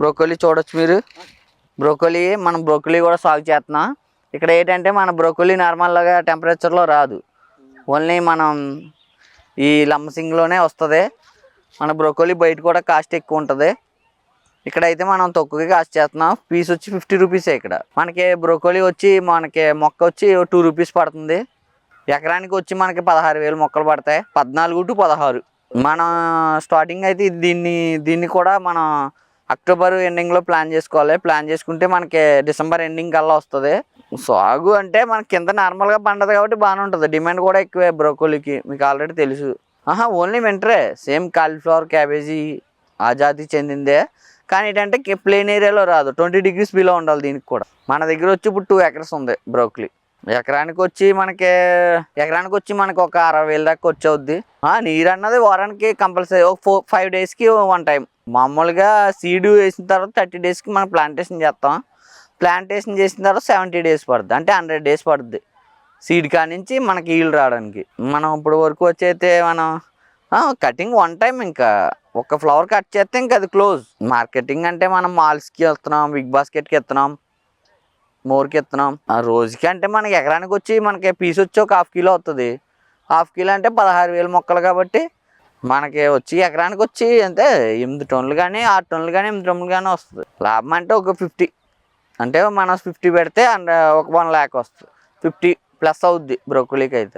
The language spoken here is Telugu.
బ్రోకోలీ చూడొచ్చు మీరు. బ్రోకోలీ మనం బ్రోకోలీ కూడా సాగు చేస్తున్నాం ఇక్కడ ఏంటంటే మన బ్రోకోలీ నార్మల్గా టెంపరేచర్లో రాదు. ఓన్లీ మనం ఈ లంబసింగ్లోనే వస్తుంది. మన బ్రోకోలీ బయట కూడా కాస్ట్ ఎక్కువ ఉంటుంది. ఇక్కడైతే మనం తక్కువగా కాస్ట్ చేస్తున్నాం పీస్ వచ్చి ఫిఫ్టీ రూపీసే ఇక్కడ. మనకి బ్రోకోలీ వచ్చి మనకి మొక్క వచ్చి టూ రూపీస్ పడుతుంది. ఎకరానికి వచ్చి మనకి పదహారు వేలు మొక్కలు పడతాయి. పద్నాలుగు టు పదహారు. మన స్టార్టింగ్ అయితే దీన్ని దీన్ని కూడా మనం అక్టోబర్ ఎండింగ్లో ప్లాన్ చేసుకోవాలి. ప్లాన్ చేసుకుంటే మనకి డిసెంబర్ ఎండింగ్ కల్లా వస్తుంది. సాగు అంటే మనకి కింద నార్మల్గా పండదు కాబట్టి బాగానే ఉంటుంది. డిమాండ్ కూడా ఎక్కువే బ్రోకోలీకి మీకు ఆల్రెడీ తెలుసు. ఆహా ఓన్లీ వింటరే సేమ్ కాలీఫ్లవర్ క్యాబేజీ ఆ జాతికి చెందిందే. కానీ ఏంటంటే ప్లేన్ ఏరియాలో రాదు. ట్వంటీ డిగ్రీస్ బిలో ఉండాలి దీనికి కూడా. మన దగ్గర వచ్చి ఇప్పుడు టూ ఎకర్స్ ఉంది బ్రోకలీ ఎకరానికి వచ్చి మనకి ఎకరానికి వచ్చి మనకి ఒక అరవై వేల దాకా వచ్చేవుద్ది నీరు అన్నది వారానికి కంపల్సరీ ఒక ఫోర్ ఫైవ్ డేస్కి వన్ టైం మామూలుగా సీడ్ వేసిన తర్వాత థర్టీ డేస్కి మనం ప్లాంటేషన్ చేస్తాం ప్లాంటేషన్ చేసిన తర్వాత సెవెంటీ డేస్ పడుతుంది అంటే హండ్రెడ్ డేస్ పడుతుంది సీడ్ కానించి మనకి ఈల్డ్ రావడానికి. మనం ఇప్పుడు వరకు వచ్చైతే మనం కటింగ్ వన్ టైం ఇంకా. ఒక ఫ్లవర్ కట్ చేస్తే ఇంకా అది క్లోజ్. మార్కెటింగ్ అంటే మనం మాల్స్కి వెళ్తున్నాం బిగ్ బాస్కెట్కి వెళ్తున్నాం. మోర్కి ఇస్తున్నాం ఆ రోజుకి అంటే మనకి ఎకరానికి వచ్చి మనకి పీస్ వచ్చి ఒక హాఫ్ కిలో వస్తుంది హాఫ్ కిలో అంటే పదహారు వేలు మొక్కలు కాబట్టి మనకి వచ్చి ఎకరానికి వచ్చి అంటే ఎనిమిది టన్నులు కానీ ఆరు టన్నులు కానీ ఎనిమిది టన్నులు కానీ వస్తుంది. లాభం అంటే ఒక ఫిఫ్టీ అంటే మనం ఫిఫ్టీ పెడితే అండ్ ఒక వన్ ల్యాక్ వస్తుంది. ఫిఫ్టీ ప్లస్ అవుద్ది బ్రోకలీకి అయితే.